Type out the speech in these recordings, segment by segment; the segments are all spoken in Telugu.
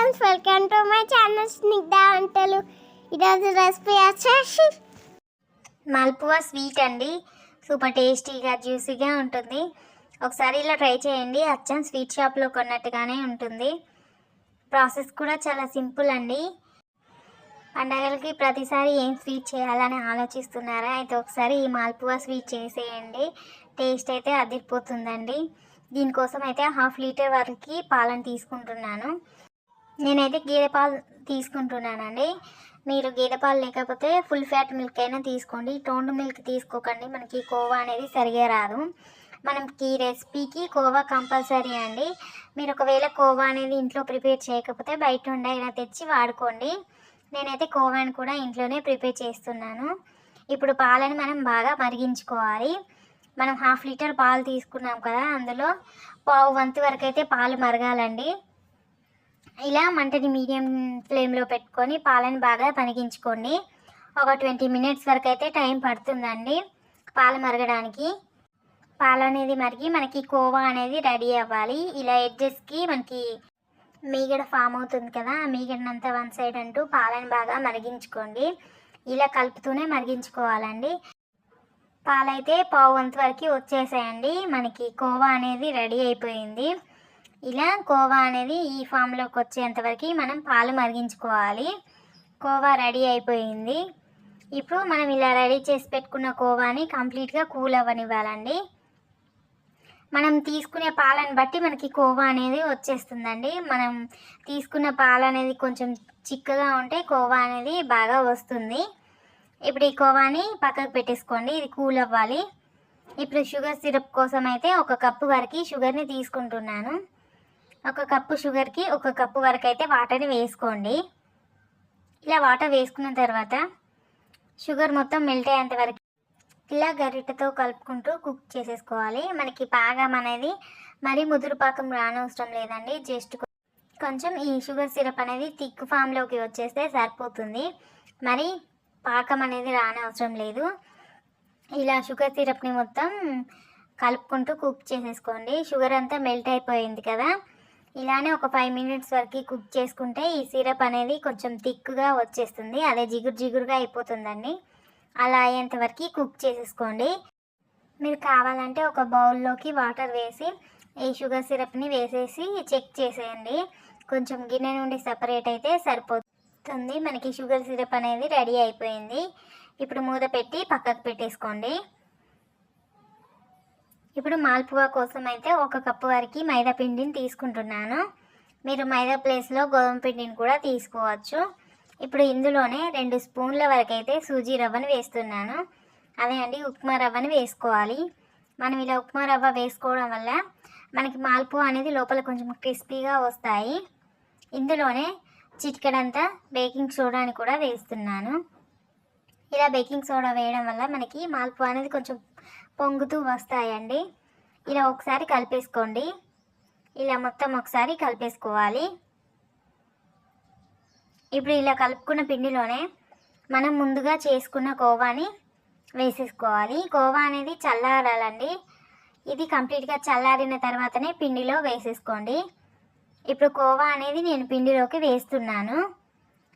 Friends welcome to my channel Snigdha వంటలు ఈరోజు రెసిపీ వచ్చేసి మల్పువా స్వీట్ అండి. సూపర్ టేస్టీగా జ్యూసీగా ఉంటుంది. ఒకసారి ఇలా ట్రై చేయండి. అచ్చం స్వీట్ షాప్లో కొన్నట్టుగానే ఉంటుంది. ప్రాసెస్ కూడా చాలా సింపుల్ అండి. పండగలకి ప్రతిసారి ఏం స్వీట్ చేయాలని ఆలోచిస్తున్నారా? అయితే ఒకసారి ఈ మాల్పువా స్వీట్ చేసేయండి. టేస్ట్ అయితే అదిరిపోతుందండి. దీనికోసం అయితే హాఫ్ లీటర్ వరకు పాలను తీసుకుంటున్నాను. నేనైతే గేదె పాలు తీసుకుంటున్నానండి. మీరు గేదె పాలు లేకపోతే ఫుల్ ఫ్యాట్ మిల్క్ అయినా తీసుకోండి. టోండ్ మిల్క్ తీసుకోకండి. మనకి కోవా అనేది సరిగా రాదు. మనకి ఈ రెసిపీకి కోవా కంపల్సరీ అండి. మీరు ఒకవేళ కోవా అనేది ఇంట్లో ప్రిపేర్ చేయకపోతే బయట నుండి అయినా తెచ్చి వాడుకోండి. నేనైతే కోవాని కూడా ఇంట్లోనే ప్రిపేర్ చేస్తున్నాను. ఇప్పుడు పాలని మనం బాగా మరిగించుకోవాలి. మనం హాఫ్ లీటర్ పాలు తీసుకున్నాం కదా అందులో పావు వంతు వరకు అయితే పాలు మరగాలండి. ఇలా మంటని మీడియం ఫ్లేమ్లో పెట్టుకొని పాలను బాగా పనిగించుకోండి. ఒక ట్వంటీ మినిట్స్ వరకు అయితే టైం పడుతుందండి. పాలు మరగడానికి. పాలు అనేది మరిగి మనకి కోవా అనేది రెడీ అవ్వాలి. ఇలా ఎడ్జెస్కి మనకి మీగడ ఫామ్ అవుతుంది కదా మీగడనంతా వన్ సైడ్ అంటూ పాలను బాగా మరిగించుకోండి. ఇలా కలుపుతూనే మరిగించుకోవాలండి. పాలైతే పావు వంతు వరకు వచ్చేసాయండి. మనకి కోవా అనేది రెడీ అయిపోయింది. ఇలా కోవా అనేది ఈ ఫామ్లోకి వచ్చేంతవరకు మనం పాలు మరిగించుకోవాలి. కోవా రెడీ అయిపోయింది. ఇప్పుడు మనం ఇలా రెడీ చేసి పెట్టుకున్న కోవాని కంప్లీట్గా కూల్ అవ్వనివ్వాలండి. మనం తీసుకునే పాలను బట్టి మనకి కోవా అనేది వచ్చేస్తుందండి. మనం తీసుకున్న పాలు అనేది కొంచెం చిక్కగా ఉంటే కోవా అనేది బాగా వస్తుంది. ఇప్పుడు ఈ కోవాని పక్కకు పెట్టేసుకోండి. ఇది కూల్ అవ్వాలి. ఇప్పుడు షుగర్ సిరప్ కోసం అయితే ఒక కప్పు వరకు షుగర్ని తీసుకుంటున్నాను. ఒక కప్పు షుగర్కి ఒక కప్పు వరకు అయితే వాటర్ని వేసుకోండి. ఇలా వాటర్ వేసుకున్న తర్వాత షుగర్ మొత్తం మెల్ట్ అయ్యేంత వరకు ఇలా గరిటతో కలుపుకుంటూ కుక్ చేసేసుకోవాలి. మనకి పాకం అనేది మరీ ముదురు పాకం రానవసరం లేదండి. జస్ట్ కొంచెం ఈ షుగర్ సిరప్ అనేది థిక్ ఫామ్లోకి వచ్చేస్తే సరిపోతుంది. మరి పాకం అనేది రానవసరం లేదు. ఇలా షుగర్ సిరప్ని మొత్తం కలుపుకుంటూ కుక్ చేసేసుకోండి. షుగర్ అంతా మెల్ట్ అయిపోయింది కదా. ఇలానే ఒక ఫైవ్ మినిట్స్ వరకు కుక్ చేసుకుంటే ఈ సిరప్ అనేది కొంచెం థిక్గా వచ్చేస్తుంది. అదే జిగురు జిగురుగా అయిపోతుందండి. అలా అయ్యేంత వరకు కుక్ చేసేసుకోండి. మీరు కావాలంటే ఒక బౌల్లోకి వాటర్ వేసి ఈ షుగర్ సిరప్ని వేసేసి చెక్ చేసేయండి. కొంచెం గిన్నె నుండి సపరేట్ అయితే సరిపోతుంది. మనకి షుగర్ సిరప్ అనేది రెడీ అయిపోయింది. ఇప్పుడు మూత పెట్టి పక్కకు పెట్టేసుకోండి. ఇప్పుడు మాల్పువా కోసం అయితే ఒక కప్పు వరకు మైదా పిండిని తీసుకుంటున్నాను. మీరు మైదా ప్లేస్లో గోధుమ పిండిని కూడా తీసుకోవచ్చు. ఇప్పుడు ఇందులోనే రెండు స్పూన్ల వరకు అయితే సూజీ రవ్వను వేస్తున్నాను. అదే అండి ఉప్మా రవ్వను వేసుకోవాలి. మనం ఇలా ఉప్మా రవ్వ వేసుకోవడం వల్ల మనకి మాల్పువా అనేది లోపల కొంచెం క్రిస్పీగా వస్తాయి. ఇందులోనే చిటికెడంతా బేకింగ్ సోడాని కూడా వేస్తున్నాను. ఇలా బేకింగ్ సోడా వేయడం వల్ల మనకి మాల్పువా అనేది కొంచెం పొంగుతూ వస్తాయండి. ఇలా ఒకసారి కలిపేసుకోండి. ఇలా మొత్తం ఒకసారి కలిపేసుకోవాలి. ఇప్పుడు ఇలా కలుపుకున్న పిండిలోనే మనం ముందుగా చేసుకున్న కోవాని వేసేసుకోవాలి. కోవా అనేది చల్లారాలండి. ఇది కంప్లీట్గా చల్లారిన తర్వాతనే పిండిలో వేసేసుకోండి. ఇప్పుడు కోవా అనేది నేను పిండిలోకి వేస్తున్నాను.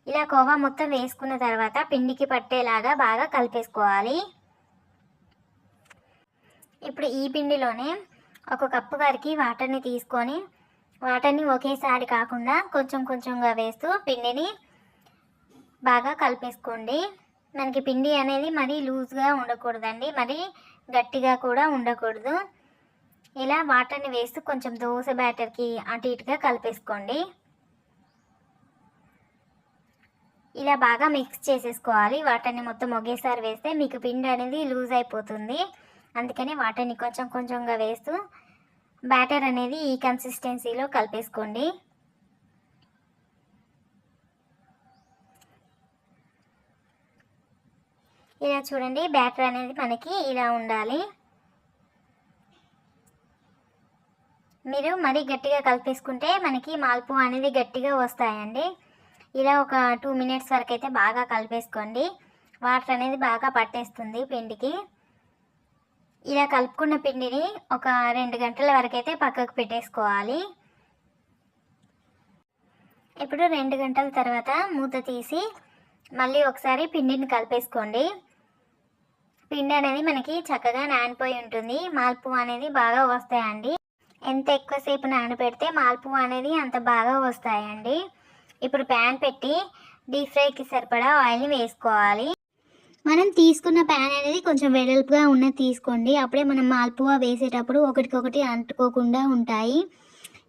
ఇలా కోవా మొత్తం వేసుకున్న తర్వాత పిండికి పట్టేలాగా బాగా కలిపేసుకోవాలి. ఇప్పుడు ఈ పిండిలోనే ఒక కప్పు గారికి వాటర్ని తీసుకొని వాటర్ని ఒకేసారి కాకుండా కొంచెం కొంచెంగా వేస్తూ పిండిని బాగా కలిపేసుకోండి. మనకి పిండి అనేది మరీ లూజ్గా ఉండకూడదండి. మరీ గట్టిగా కూడా ఉండకూడదు. ఇలా వాటర్ని వేస్తూ కొంచెం దోశ బ్యాటర్కి అటు ఇటుగా కలిపేసుకోండి. ఇలా బాగా మిక్స్ చేసేసుకోవాలి. వాటర్ని మొత్తం ఒకేసారి వేస్తే మీకు పిండి అనేది లూజ్ అయిపోతుంది. అందుకని వాటర్ని కొంచెం కొంచెంగా వేస్తూ బ్యాటర్ అనేది ఈ కన్సిస్టెన్సీలో కలిపేసుకోండి. ఇలా చూడండి బ్యాటర్ అనేది మనకి ఇలా ఉండాలి. మీరు మరీ గట్టిగా కలిపేసుకుంటే మనకి మాల్పు అనేది గట్టిగా వస్తాయండి. ఇలా ఒక టూ మినిట్స్ వరకు అయితే బాగా కలిపేసుకోండి. వాటర్ అనేది బాగా పట్టేస్తుంది పిండికి. ఇలా కలుపుకున్న పిండిని ఒక రెండు గంటల వరకు అయితే పక్కకు పెట్టేసుకోవాలి. ఇప్పుడు రెండు గంటల తర్వాత మూత తీసి మళ్ళీ ఒకసారి పిండిని కలిపేసుకోండి. పిండి అనేది మనకి చక్కగా నానిపోయి ఉంటుంది. మాల్పువ అనేది బాగా వస్తాయండి. ఎంత ఎక్కువసేపు నానబెడితే మాల్పువ అనేది అంత బాగా వస్తాయండి. ఇప్పుడు ప్యాన్ పెట్టి డీప్ ఫ్రైకి సరిపడా ఆయిల్ని వేసుకోవాలి. మనం తీసుకున్న ప్యాన్ అనేది కొంచెం వెడల్పుగా ఉన్నది తీసుకోండి. అప్పుడే మనం మాల్పువా వేసేటప్పుడు ఒకటికొకటి అంటుకోకుండా ఉంటాయి.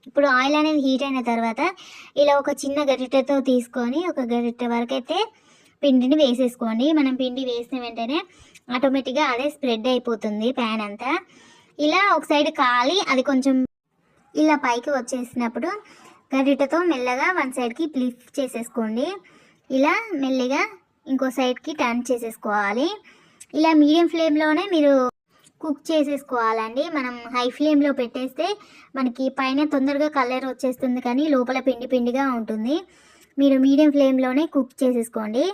ఇప్పుడు ఆయిల్ అనేది హీట్ అయిన తర్వాత ఇలా ఒక చిన్న గరిటెతో తీసుకొని ఒక గరిటె వరకు అయితే పిండిని వేసేసుకోండి. మనం పిండి వేసిన వెంటనే ఆటోమేటిక్గా అదే స్ప్రెడ్ అయిపోతుంది ప్యాన్ అంతా. ఇలా ఒక సైడ్ కాలి అది కొంచెం ఇలా పైకి వచ్చేసినప్పుడు గరిటెతో మెల్లగా వన్ సైడ్కి ఫ్లిప్ చేసేసుకోండి. ఇలా మెల్లగా ఇంకో సైడ్కి టర్న్ చేసేసుకోవాలి. ఇలా మీడియం ఫ్లేమ్లోనే మీరు కుక్ చేసేసుకోవాలండి. మనం హై ఫ్లేమ్లో పెట్టేస్తే మనకి పైన తొందరగా కలర్ వచ్చేస్తుంది కానీ లోపల పిండి పిండిగా ఉంటుంది. మీరు మీడియం ఫ్లేమ్లోనే కుక్ చేసేసుకోండి.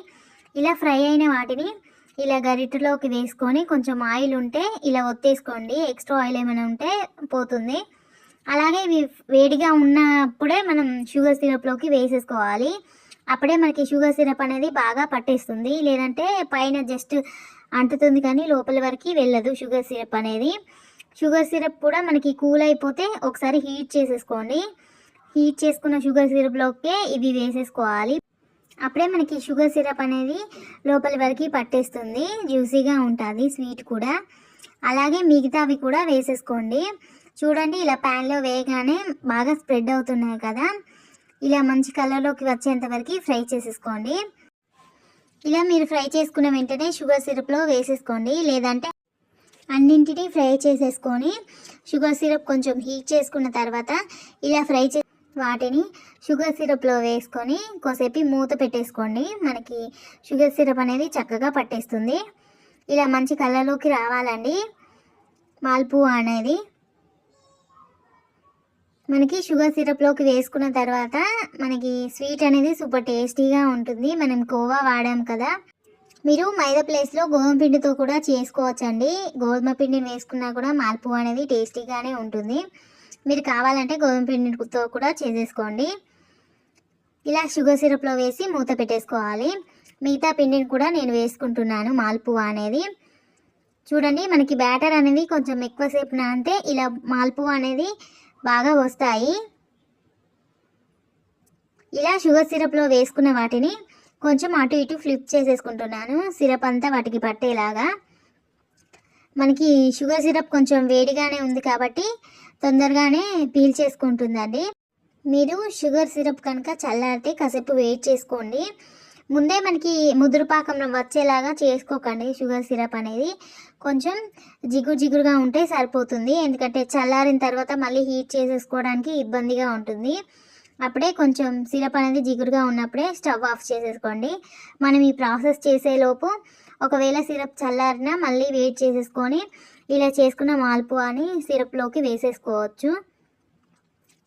ఇలా ఫ్రై అయిన వాటిని ఇలా గరిటలోకి వేసుకొని కొంచెం ఆయిల్ ఉంటే ఇలా ఒత్తేసుకోండి. ఎక్స్ట్రా ఆయిల్ ఏమైనా ఉంటే పోతుంది. అలాగే ఇవి వేడిగా ఉన్నప్పుడే మనం షుగర్ సిరప్లోకి వేసేసుకోవాలి. అప్పుడే మనకి షుగర్ సిరప్ అనేది బాగా పట్టేస్తుంది. లేదంటే పైన జస్ట్ అంటుతుంది కానీ లోపల వరకు వెళ్ళదు షుగర్ సిరప్ అనేది. షుగర్ సిరప్ కూడా మనకి కూల్ అయిపోతే ఒకసారి హీట్ చేసేసుకోండి. హీట్ చేసుకున్న షుగర్ సిరప్లోకే ఇవి వేసేసుకోవాలి. అప్పుడే మనకి షుగర్ సిరప్ అనేది లోపలి వరకు పట్టేస్తుంది. జ్యూసీగా ఉంటుంది స్వీట్ కూడా. అలాగే మిగతావి కూడా వేసేసుకోండి. చూడండి ఇలా ప్యాన్లో వేయగానే బాగా స్ప్రెడ్ అవుతున్నాయి కదా. ఇలా మంచి కలర్లోకి వచ్చేంత వరకు ఫ్రై చేసేసుకోండి. ఇలా మీరు ఫ్రై చేసుకున్న వెంటనే షుగర్ సిరప్లో వేసేసుకోండి. లేదంటే అన్నింటినీ ఫ్రై చేసేసుకొని షుగర్ సిరప్ కొంచెం హీట్ చేసుకున్న తర్వాత ఇలా ఫ్రై చే వాటిని షుగర్ సిరప్లో వేసుకొని కొద్దిసేపు మూత పెట్టేసుకోండి. మనకి షుగర్ సిరప్ అనేది చక్కగా పట్టేస్తుంది. ఇలా మంచి కలర్లోకి రావాలండి. మాల్పువా అనేది మనకి షుగర్ సిరప్లోకి వేసుకున్న తర్వాత మనకి స్వీట్ అనేది సూపర్ టేస్టీగా ఉంటుంది. మనం కోవా వాడాం కదా. మీరు మైదా ప్లేస్లో గోధుమ పిండితో కూడా చేసుకోవచ్చండి. గోధుమ పిండిని వేసుకున్నా కూడా మాల్పువా అనేది టేస్టీగానే ఉంటుంది. మీరు కావాలంటే గోధుమ పిండితో కూడా చేసేసుకోండి. ఇలా షుగర్ సిరప్లో వేసి మూత పెట్టేసుకోవాలి. మిగతా పిండిని కూడా నేను వేసుకుంటున్నాను మాల్పువా అనేది. చూడండి మనకి బ్యాటర్ అనేది కొంచెం ఎక్కువసేపు నానితే ఇలా మాల్పువా అనేది బాగా వస్తాయి. ఇలా షుగర్ సిరప్లో వేసుకున్న వాటిని కొంచెం అటు ఇటు ఫ్లిప్ చేసేసుకుంటున్నాను. సిరప్ అంతా వాటికి పట్టేలాగా. మనకి షుగర్ సిరప్ కొంచెం వేడిగానే ఉంది కాబట్టి తొందరగానే పీల్ చేసుకుంటుందండి. మీరు షుగర్ సిరప్ కనుక చల్లారితే కాసేపు వెయిట్ చేసుకోండి. ముందే మనకి ముదురుపాకం వచ్చేలాగా చేసుకోకండి షుగర్ సిరప్ అనేది. కొంచెం జిగురు జిగురుగా ఉంటే సరిపోతుంది. ఎందుకంటే చల్లారిన తర్వాత మళ్ళీ హీట్ చేసేసుకోవడానికి ఇబ్బందిగా ఉంటుంది. అప్పుడే కొంచెం సిరప్ అనేది జిగురుగా ఉన్నప్పుడే స్టవ్ ఆఫ్ చేసేసుకోండి. మనం ఈ ప్రాసెస్ చేసేలోపు ఒకవేళ సిరప్ చల్లారినా మళ్ళీ వెయిట్ చేసేసుకొని ఇలా చేసుకున్న మాల్పువాని సిరప్లోకి వేసేసుకోవచ్చు.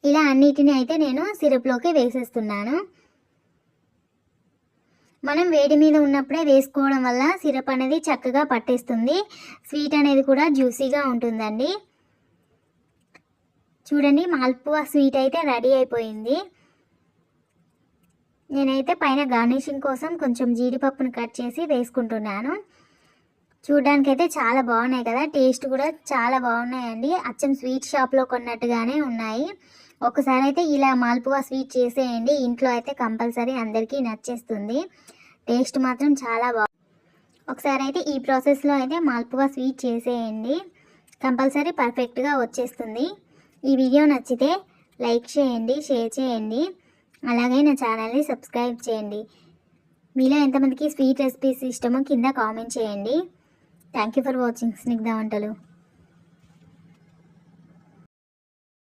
ఇలా అన్నిటిని అయితే నేను సిరప్లోకి వేసేస్తున్నాను. మనం వేడి మీద ఉన్నప్పుడే వేసుకోవడం వల్ల సిరప్ అనేది చక్కగా పట్టేస్తుంది. స్వీట్ అనేది కూడా జ్యూసీగా ఉంటుందండి. చూడండి మాల్పువా స్వీట్ అయితే రెడీ అయిపోయింది. నేనైతే పైన గార్నిషింగ్ కోసం కొంచెం జీడిపప్పును కట్ చేసి వేసుకుంటున్నాను. చూడడానికి చాలా బాగున్నాయి కదా. టేస్ట్ కూడా చాలా బాగున్నాయండి. అచ్చం స్వీట్ షాప్లో కొన్నట్టుగానే ఉన్నాయి. ఒకసారి అయితే ఇలా మాల్పువా స్వీట్ చేసేయండి. ఇంట్లో అయితే కంపల్సరీ అందరికీ నచ్చేస్తుంది. టేస్ట్ మాత్రం చాలా బాగుంది ఒకసారి అయితే ఈ ప్రాసెస్లో అయితే మాల్పుగా స్వీట్ చేసేయండి. కంపల్సరీ పర్ఫెక్ట్గా వచ్చేస్తుంది. ఈ వీడియో నచ్చితే లైక్ చేయండి షేర్ చేయండి. అలాగే నా ఛానల్ని సబ్స్క్రైబ్ చేయండి. మీలో ఎంతమందికి స్వీట్ రెసిపీస్ ఇష్టమో కింద కామెంట్ చేయండి. Thank you for watching Snigdha వంటలు.